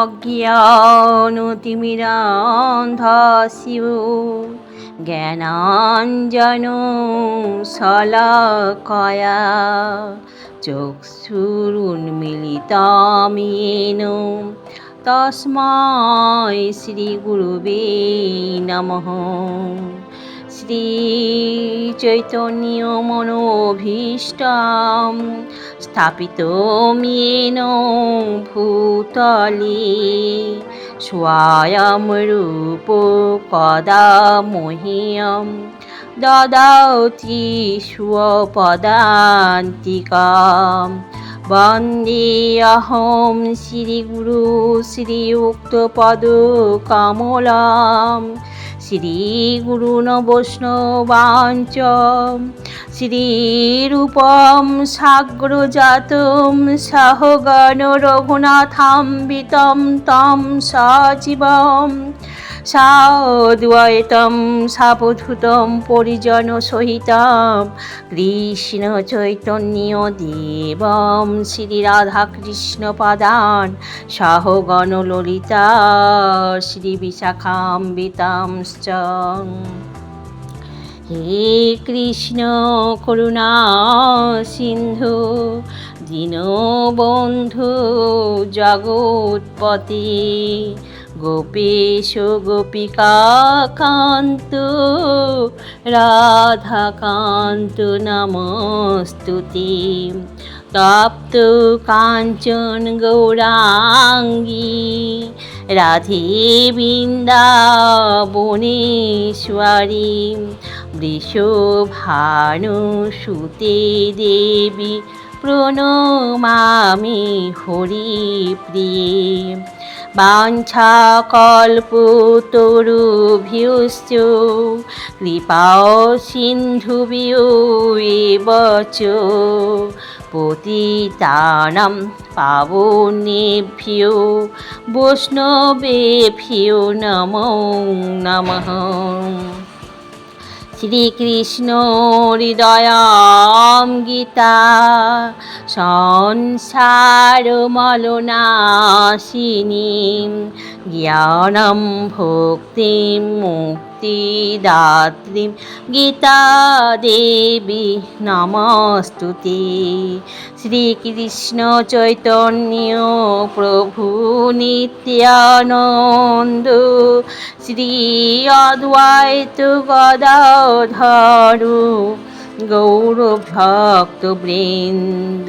অজ্ঞানতিমিরান্ধস্যু জ্ঞানাঞ্জন শলাকয়া চক্ষুরুন্মিলিতামিয়েন তস্মাই শ্রীগুরুবে নমঃ শ্রীচৈতন্য মনোভীষ্টম স্থাপিত মেন ভূতলে স্বয়ং রূপ কদা মহ্যম। দদাতি স্বপদান্তিকাম বন্দেহম শ্রীগুরু শ্রীউক্তপদকমলাম শ্রীগুরুণ বৈষ্ণবাঞ্চ শ্রীরূপম সাগ্রজাতম সহগণ রঘুনাথাম্বিতম তম সজীবম সাদ্বৈতম সাবধূতম, পরিজন সহিতম, কৃষ্ণ চৈতন্য দেবম, শ্রী রাধা কৃষ্ণ পাদান সহগণ ললিতা, শ্রী বিশাখাম্বিতাংশ্চ হে কৃষ্ণ করুণা সিন্ধু, দীনবন্ধু জগৎপতি গোপেশ গোপিকা গোপিকাকান্ত রাধাকান্ত নমস্তুতি। তপ্ত কাঞ্চন গৌরাঙ্গী রাধে বৃন্দাবনেশ্বরী বৃষভানুসুতে দেবী প্রণমামি হরিপ্রিয়ে। বাঞ্ছাকল্পতরুভ্যশ্চ কৃপা সিন্ধুভ্যো এব চ পতিতানাং পাবনেভ্যো বৈষ্ণবেভ্যো নমো নমঃ। শ্রীকৃষ্ণ হৃদয় গীতা সংসার মলনাশিনী জ্ঞানম ভক্তি মুক্তিদাত্রী গীতা দেবী নমস্তুতে শ্রীকৃষ্ণ চৈতন্য প্রভু নিত্যানন্দ শ্রী অদ্বৈত গদাধর গৌরভক্তবৃন্দ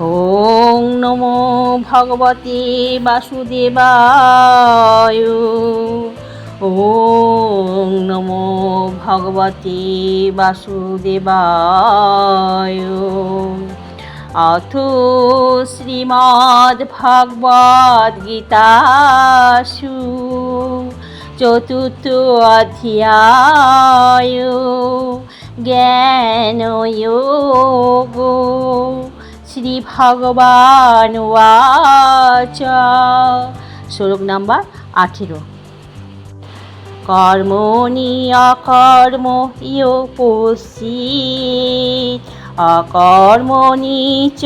ওং নমো ভগবতী বাসুদেবায়। ওং নমো ভগবতী বাসুদেবায়। অথ শ্রীমদ্ভগবদ্গীতাসু চতুর্থ অধ্যায় জ্ঞানয়োগ। শ্রী ভগবান ওয়াচ। শ্লোক নাম্বার আঠেরো। কর্মণি অকর্ম ইয় পশ্চিত অকর্মণি চ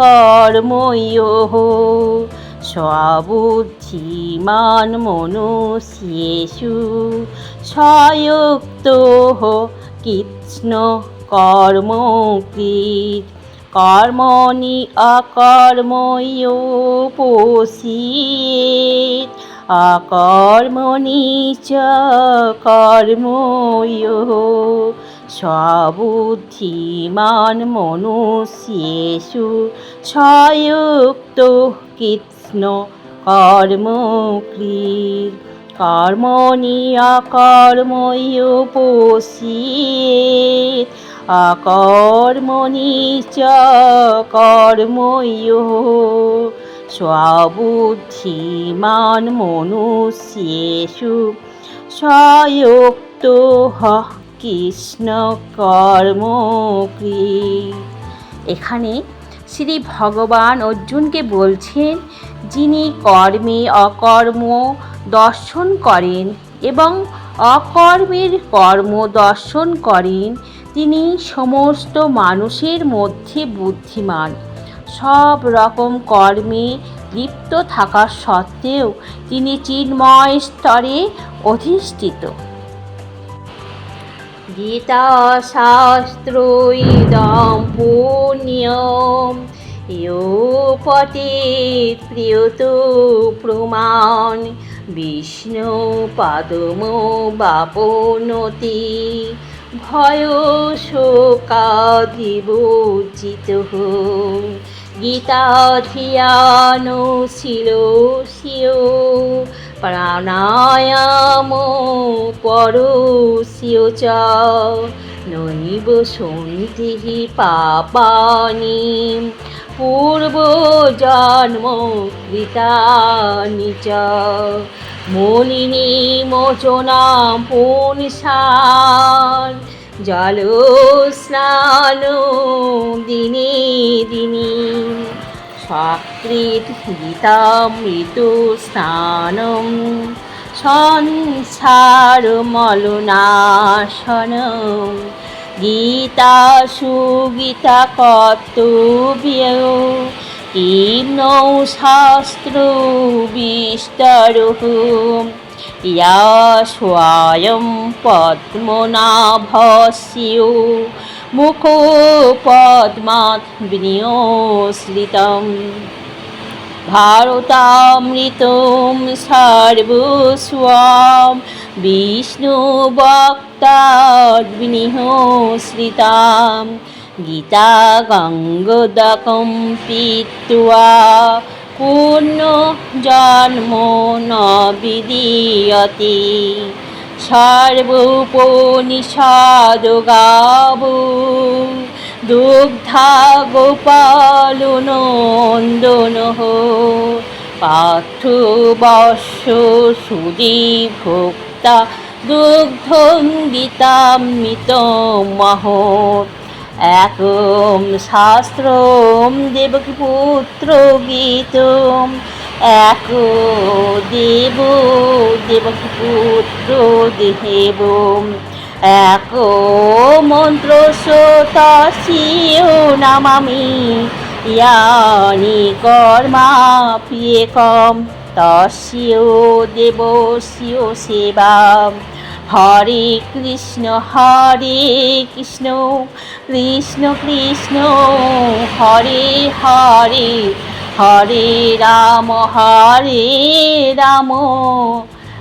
কর্ময়োঃ স্ববুদ্ধিমান মনুষ্যেষু। স্বয়ুক্ত কৃষ্ণ কর্মকৃত। কর্মণি অকর্ময়োপোষিত অকর্মণি চ কর্ময়োঃ। স্ববুদ্ধিমান মনুষ্যেষু স্বয়ুক্ত কৃষ্ণ কর্মকৃত কর্মণি অকর্ময়োপোষিত অকর্মণি চ কর্ময়োঃ স্ববুদ্ধিমান মনুষ্যেষু সয়ুক্ত হ কৃষ্ণ কর্মক্রী এখানে শ্রী ভগবান অর্জুনকে বলছেন, যিনি কর্মে অকর্ম দর্শন করেন এবং অকর্মের কর্ম দর্শন করেন তিনি সমস্ত মানুষের মধ্যে বুদ্ধিমান। সব রকম কর্মে লিপ্ত থাকা সত্ত্বেও তিনি চিন্ময় স্তরে অধিষ্ঠিত। গীতা শাস্ত্র ইদম পুণ্যম প্রিয়ত প্রমাণ বিষ্ণু পাদম বাপনতি ভয় শোকাধিবচিত গীতা ধিয়ান শিল শিও প্রাণায়াম পরশিও চ। নৈব সন্তি পাপানি। পূর্বজন্ম কৃতানি চ মলিনী মোচনাম পুনসান, জল স্নান দিনে দিনে। স্বকৃত গীতামৃত স্নানম, সংসার মলনাশন গীতা সুগীতা কর্তব্য কিম শাস্ত্র বিস্তর ইয়া স্বয়ং পদ্মনাভস্য। মুখো পদ্মাৎ বিনিয়োশ্রিতম ভারতামৃতম সর্বস্বাম। বিষ্ণুভক্তাদ্বিনিহশ্রিতাম গীতা গঙ্গদকম পিত্বা। পূর্ণ জন্ম ন বিদীয়তে সর্বোপনিষদ গাব দুগ্ধা গোপাল নন্দন পার্থ বর্ষ সুদী ভোক্তা দুগ্ধং গীতামৃত মহৎ একম শাস্ত্রম দেবকী পুত্র গীতম। এক দেব দেবকী পুত্র দেহেব এক মন্ত্র নামামি ইয়ানি কর্মা প্রিয়কম তস্যও দেবস্য সেবা। হরে কৃষ্ণ হরে কৃষ্ণ কৃষ্ণ কৃষ্ণ, হরে হরে হরে রাম হরে রাম।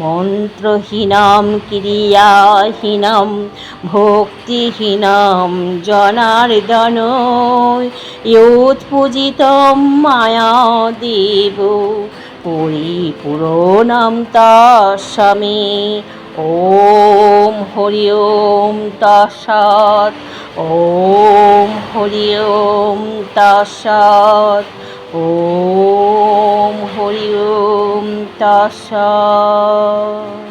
মন্ত্রহীনম, ক্রিয়াহীনম, ভক্তিহীনম, জনার্দন। ইয়ুৎপূজিতম মায়া দেব, পরিপূরণম তস্মে ওম হরি ওম তৎসৎ, ওম হরি ওম তৎসৎ। ওম হরি ওম তৎসৎ